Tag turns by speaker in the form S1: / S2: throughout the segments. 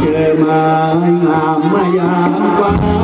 S1: เจอไมางามมายามฟ้า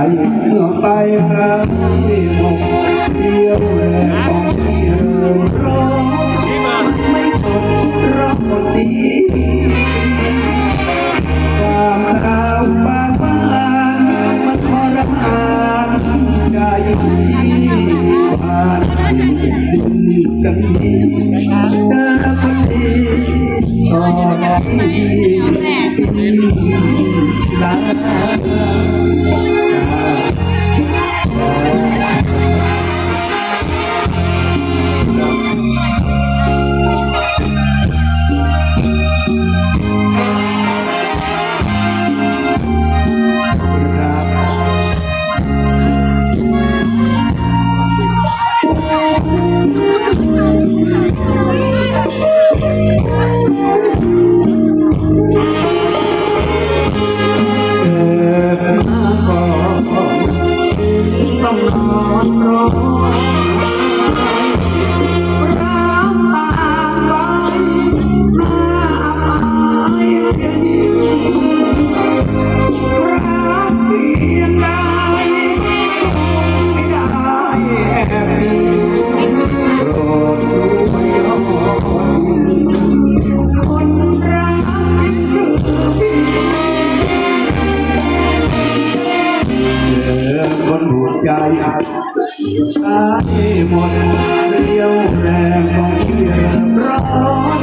S1: ไเมื่อไป
S2: ครั้
S3: ง
S2: ที่ห
S1: กเที่ยวแรงของเริร้อ
S3: ง
S1: ไม่ทนรักคนดีความรักบางบานมันทรมานใจผ่านสิ้นกันดีเจอคนดีต่อหน้าที่สิ้นลา ใจ ใช้หมดเรียวแรงของเที่เราร้อง